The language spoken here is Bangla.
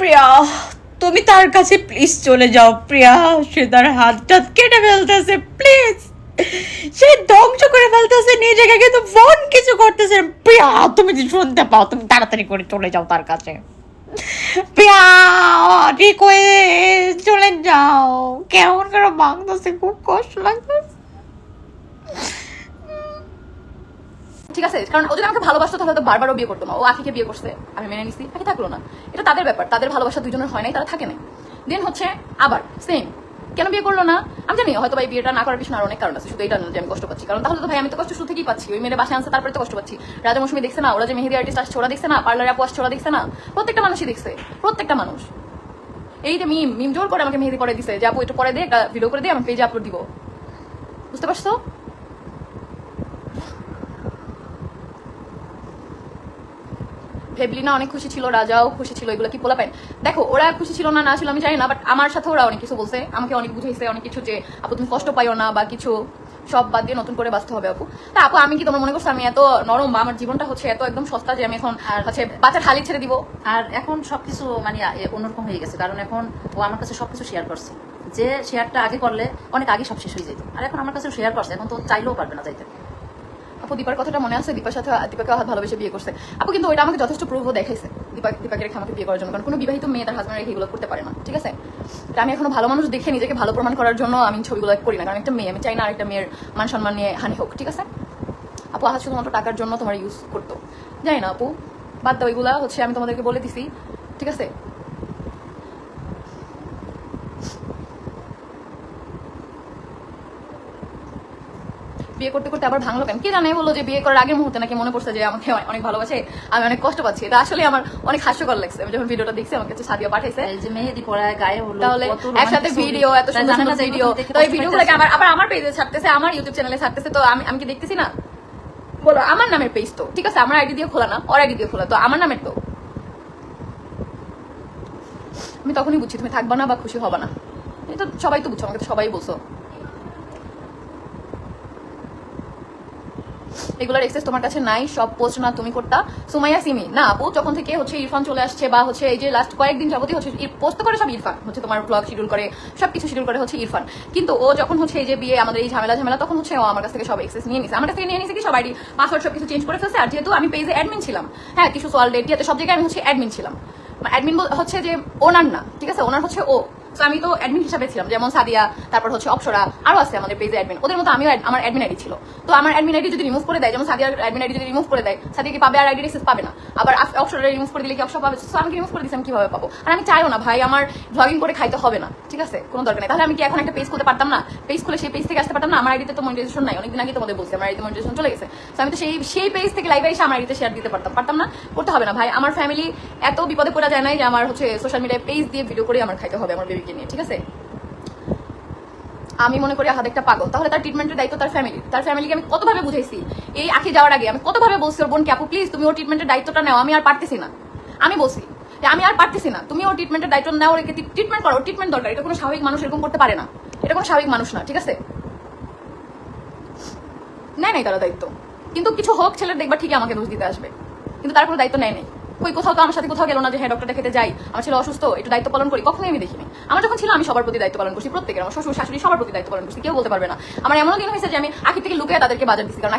প্রিয়া, তুমি তার কাছে প্লিজ চলে যাও প্রিয়া। সে তার হাত টাত কেটে ফেলতেছে প্লিজ সে ধ্বংস করে ফেলতেছে, নিজেকে কিন্তু ফোন কিছু করতেছে। প্রিয়া, তুমি যদি শুনতে পাও, তুমি তাড়াতাড়ি করে চলে যাও তার কাছে। প্রিয়া, ঠিক হয়ে চলে যাও। কেমন করে ভাঙতেছে, খুব কষ্ট লাগতেছে। ঠিক আছে? কারণ ও যদি আমাকে ভালোবাসতো, তাহলে তো বারবারও বিয়ে করতো না ও আখিকে বিয়ে করছে, আমি মেনে নিছি। আখি থাকল না। এটা তাদের ব্যাপার। তাদের ভালোবাসা দুজনের হয় নাই, তারা থাকে নাই। দেন হচ্ছে আবার সেম কেন বিয়ে করল না? আমি জানি হয়তো ভাই বিয়েটা না করার পিছনে আর অনেক কারণ আছে। শুধু এটা যে আমি কষ্ট পাচ্ছি। কারণ তাহলে তো ভাই, আমি তো কষ্ট শুরু থেকেই পাচ্ছি। ওই মেয়ের বাসায় আনছে, তারপরে তো কষ্ট পাচ্ছি। রাজা মৌসুমি দেখছে না, ওরা যে মেহেদি আর্টিস্ট আসছে, ওরা দেখছে না পার্লার আপু আসছে, ওরা দেখছে না। প্রত্যেকটা মানুষই দেখছে। প্রত্যেকটা মানুষ। এই যে মিম মিম জোর করে আমাকে মেহেদি করে দিছে। যে আপু, একটু পরে দিয়ে ভিডিও করে দিয়ে আমি পেজে আপলোড দিব। বুঝতে পারছ? ভেবলিনা অনেক খুশি ছিল রাজাও খুশি ছিল এগুলো কি পোলা পাইন দেখো ওরা খুশি ছিল না না ছিল আমি জানি না বাট আমার সাথে ওরা অনেক কিছু বলছে আমাকে অনেক বুঝাইছে অনেক কিছু যে আপু তুমি কষ্ট পাইও না বা কিছু সব বাদ দিয়ে নতুন করে বাঁচতে হবে আপু। তা আপু আমি কি তোমার মনে করছ আমি এত নরম বা আমার জীবনটা হচ্ছে এত একদম সস্তা যে আমি এখন আর হচ্ছে বাচ্চার হালি ছেড়ে দিব? আর এখন সবকিছু মানে অন্যরকম হয়ে গেছে কারণ এখন ও আমার কাছে সবকিছু শেয়ার করছে। যে শেয়ারটা আগে করলে অনেক আগে সব শেষ হয়ে যেত। আর এখন আমার কাছে শেয়ার করছে এখন তো চাইলেও পারবে না যাইতে। আপু, দীপার কথাটা মনে আছে? দীপার সাথে দীপাকে ভালোবেসে বিয়ে করছে। আপু, কিন্তু ওইটা আমাকে যথেষ্ট প্রুভও দেখাইছে। দীপা, দীপাকে রেখে আমাকে বিয়ে করার জন্য। কারণ কোনো বিবাহিত মেয়ে তার হাজব্যান্ড রেখে এগুলো করতে পারে না, ঠিক আছে? আমি এখনও ভালো মানুষ দেখে নিজেকে ভালো প্রমাণ করার জন্য আমি ছবিগুলো করি না। কারণ একটা মেয়ে, আমি চাই না আরেকটা মেয়ের মান সম্মান নিয়ে হানি হোক, ঠিক আছে? আপু আহাত শুধুমাত্র টাকার জন্য তোমার ইউজ করতো। জানি না, আপু, বাদ দাও এগুলা। হচ্ছে আমি তোমাদেরকে বলে দিছি, ঠিক আছে? বিয়ে করতে করতে আবার ভাঙলো কেন? কে জানে বলল যে বিয়ে করার আগের মুহূর্তে নাকি মনে পড়ছে যে আমাকে অনেক ভালোবাসে আমি অনেক কষ্ট পাচ্ছি। এটা আসলে আমার অনেক হাস্যকর লাগছে। আমি যখন ভিডিওটা দেখছি আমার কাছে সাদিয়া পাঠাইছে। যে মেহেদি পড়ায় গায়ে হলো তাহলে একসাথে ভিডিও এত সুন্দর সুন্দর ভিডিও তো এই কষ্ট ভিডিওগুলোকে পাইতেছে। আমার আবার আমার পেজে ছাড়তেছে আমার ইউটিউব চ্যানেলে ছাড়তেছে। তো আমি আমি কি দেখতেছি না? বলো আমার নামের পেজ তো। ঠিক আছে আমার আইডি দিয়ে খোলা না ওর আইডি দিয়ে খোলা। তো আমার নামের তো। আমি তখনই বুঝছি তুমি থাকবা না বা খুশি হবা না। এটা সবাই তো বুঝছ আমাকে সবাই বলছো। এগুলোর এক্সেস তোমার কাছে নাই, সব পোস্ট না তুমি করতা। সুমাইয়া, সিমি, না, আপু যখন থেকে হচ্ছে ইরফান চলে আসছে বা হচ্ছে এই যে লাস্ট কয়েকদিন যাবতই হচ্ছে পোস্ট করে সব ইরফান, হচ্ছে তোমার ব্লগ শিডিউল করে, সবকিছু শিডিউল করে হচ্ছে ইরফান। কিন্তু ও যখন হচ্ছে এই যে বিয়ে, আমাদের এই ঝামেলা ঝামেলা, তখন হচ্ছে ও আমার কাছ থেকে সব এক্সেস নিয়ে নিছে। আমার কাছ থেকে নিয়ে নিছে কি সব আইডি পাসওয়ার্ড সব কিছু চেঞ্জ করে ফেলছে, আর যেহেতু আমি পেজে অ্যাডমিন ছিলাম হ্যাঁ কিছু সোয়াল ডেটিয়াতে সব জায়গায় আমি হচ্ছে অ্যাডমিন ছিলাম। অ্যাডমিন হচ্ছে যে ওনার না, ঠিক আছে? ওনার হচ্ছে ও। তো আমি তো অ্যাডমিন হিসাবে ছিলাম, যেমন সাদিয়া, তারপর হচ্ছে অপসরা, আরও আছে আমাদের পেজে অ্যাডমিন ওদের মতো আমিও আমার অ্যাডমিন আইডি ছিল। তো আমার অ্যাডমিন আইডি যদি রিমুভ করে দেয়, যেমন সাদিয়ার অ্যাডমিন আইডি যদি রিমুভ করে দেয়, সাদিয়া কি পাবে আর আইডি রিসেস পাবে না? আবার অপসরা রিমুভ করে দিলে কি অপসর পাবে? তো আমি রিমুভ করে দিচ্ছি আমি কীভাবে পাবো? আর আমি চাইও না, ভাই, আমার ব্লগিং করে খাইতে হবে না, ঠিক আছে? কোনো দরকার নেই। তাহলে আমি কি এখন একটা পেজ খুলতে পারতাম না? পেজ খুলে সেই পেজ থেকে আসতে পারতাম না? আমার আইডিতে তো মনিটাইজেশন নাই, অনেকদিন আগে তোমাদের বলছি, আমার আইডিতে মনিটাইজেশন চলে গেছে। তো আমি তো সেই সেই পেজ থেকে লাইভে এসে আমার আইডিতে শেয়ার দিতে পারতাম পারতাম না? করতে হবে না, ভাই। আমার ফ্যামিলি এত বিপদে পড়া যায় নাই যে আমার হচ্ছে সোশ্যাল মিডিয়ায় পেজ দিয়ে ভিডিও করে আমার খাইতে হবে, আমার বেবিকে নিয়ে, ঠিক আছে? আমি মনে করি আহাদ একটা পাগল। তাহলে তার ট্রিটমেন্টের দায়িত্ব তার ফ্যামিলি তার ফ্যামিলিকে আমি কতভাবে বুঝাইছি? এই আখি যাওয়ার আগে আমি কতভাবে বলছি ওর বোনকে, আপু প্লিজ তুমি ওর ট্রিটমেন্টের দায়িত্বটা নাও, আমি আর পারতেছি না। আমি বলছি আমি আর পারতেছি না। তুমি ওর ট্রিটমেন্টের দায়িত্ব নাও রেখে ট্রিটমেন্ট করো ট্রিটমেন্ট দরকার। এটা কোনো স্বাভাবিক মানুষ এরকম করতে পারে না। এটা কোনো স্বাভাবিক মানুষ না, ঠিক আছে? নেয় নাই তারা দায়িত্ব। কিন্তু কিছু হোক, ছেলের দেখবা ঠিকই আমাকে দোষ দিতে আসবে। কিন্তু তার কোনো দায়িত্ব নেয় নেই। কই কোথাও তো আমার সাথে কোথাও গেল না যে হ্যাঁ ডক্টর দেখাতে যাই। আমার ছেলে অসুস্থ, একটু দায়িত্ব পালন করি। কখনোই আমি দেখিনি। আমার যখন ছিল আমি সবার প্রতি দায়িত্ব পালন করছি, প্রত্যেকের। আমার শ্বশুর, শাশুড়ি সবার প্রতি দায়িত্ব পালন করছি, কেউ বলতে পারবে না। আমার এমনও দিন হয়েছে যে, আমি আখি থেকে লুকিয়ে তাদেরকে বাজার দিচ্ছি কারণ